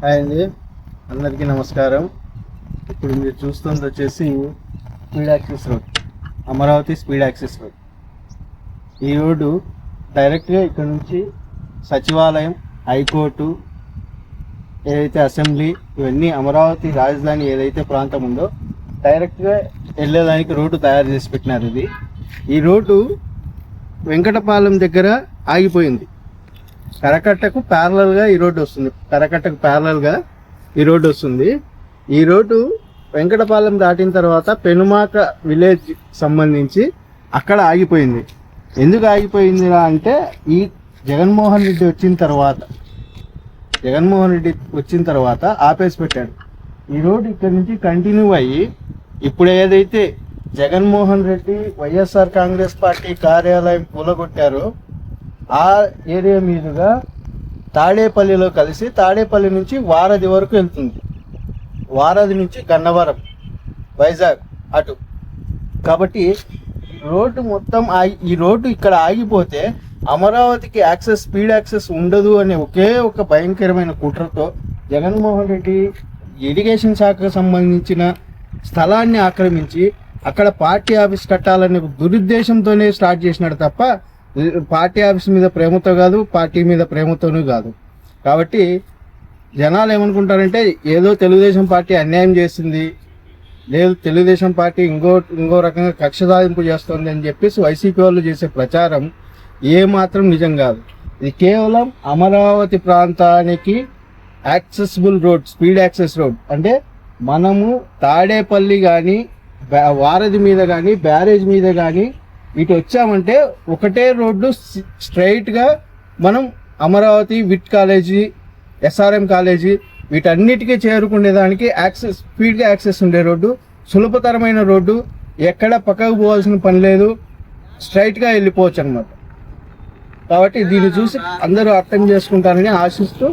Hi అండి. అందరికీ నమస్కారం. ఇప్పుడు మీరు చూస్తుంది వచ్చేసి speed access road Amaravati speed access road ఈ రోడ్డు డైరెక్ట్గా ఇక్కడ నుంచి సచివాలయం హైకోర్టు ఏదైతే అసెంబ్లీ ఇవన్నీ అమరావతి రాజధాని ఏదైతే ప్రాంతం ఉందో డైరెక్ట్గా వెళ్ళేదానికి రోడ్డు తయారు చేసి పెట్టినారు ఇది. ఈ రోడ్డు వెంకటపాలెం దగ్గర ఆగిపోయింది. కరకట్టకు ప్యారలల్గా ఈ రోడ్డు వస్తుంది. కరకట్టకు ప్యారలల్గా ఈ రోడ్డు వస్తుంది. ఈ రోడ్డు వెంకటపాలెం దాటిన తర్వాత పెనుమాక విలేజ్ సంబంధించి అక్కడ ఆగిపోయింది. ఎందుకు ఆగిపోయింది అంటే ఈ జగన్మోహన్ రెడ్డి వచ్చిన తర్వాత జగన్మోహన్ రెడ్డి వచ్చిన తర్వాత ఆపేసి పెట్టాడు ఈ రోడ్డు ఇక్కడ నుంచి కంటిన్యూ అయ్యి ఇప్పుడు ఏదైతే Jaganmohan Reddy YSR Congress party కార్యాలయం కూలగొట్టారో ఆ ఏరియా మీదుగా తాడేపల్లిలో కలిసి తాడేపల్లి నుంచి వారధి వరకు వెళ్తుంది. వారధి నుంచి గన్నవరం వైజాగ్ అటు. కాబట్టి రోడ్డు మొత్తం ఆగి ఈ రోడ్డు ఇక్కడ ఆగిపోతే అమరావతికి యాక్సెస్ స్పీడ్ యాక్సెస్ ఉండదు అనే ఒకే ఒక భయంకరమైన కుట్రతో జగన్మోహన్ రెడ్డి ఇరిగేషన్ శాఖకు సంబంధించిన స్థలాన్ని ఆక్రమించి అక్కడ పార్టీ ఆఫీస్ కట్టాలనే దురుద్దేశంతోనే స్టార్ట్ చేసినాడు తప్ప పార్టీ ఆఫీస్ మీద ప్రేమతో కాదు పార్టీ మీద ప్రేమతోనూ కాదు. కాబట్టి జనాలు ఏమనుకుంటారంటే ఏదో తెలుగుదేశం పార్టీ అన్యాయం చేసింది లేదు తెలుగుదేశం పార్టీ ఇంకో ఇంకో రకంగా కక్ష సాధింపు చేస్తుంది అని చెప్పేసి వైసీపీ వాళ్ళు చేసే ప్రచారం ఏ మాత్రం నిజం కాదు. ఇది కేవలం అమరావతి ప్రాంతానికి accessible road speed access road. అంటే మనము తాడేపల్లి కానీ వారధి మీద కానీ బ్యారేజ్ మీద కానీ ఇటు వచ్చామంటే ఒకటే రోడ్డు స్ట్రైట్గా మనం Amaravati VIT college SRM college వీటన్నిటికీ చేరుకునేదానికి యాక్సెస్ స్పీడ్గా యాక్సెస్ ఉండే రోడ్డు సులభతరమైన రోడ్డు ఎక్కడ పక్కకు పోవాల్సిన పని లేదు స్ట్రైట్గా వెళ్ళిపోవచ్చు అనమాట కాబట్టి దీన్ని చూసి అందరూ అర్థం చేసుకుంటారని ఆశిస్తూ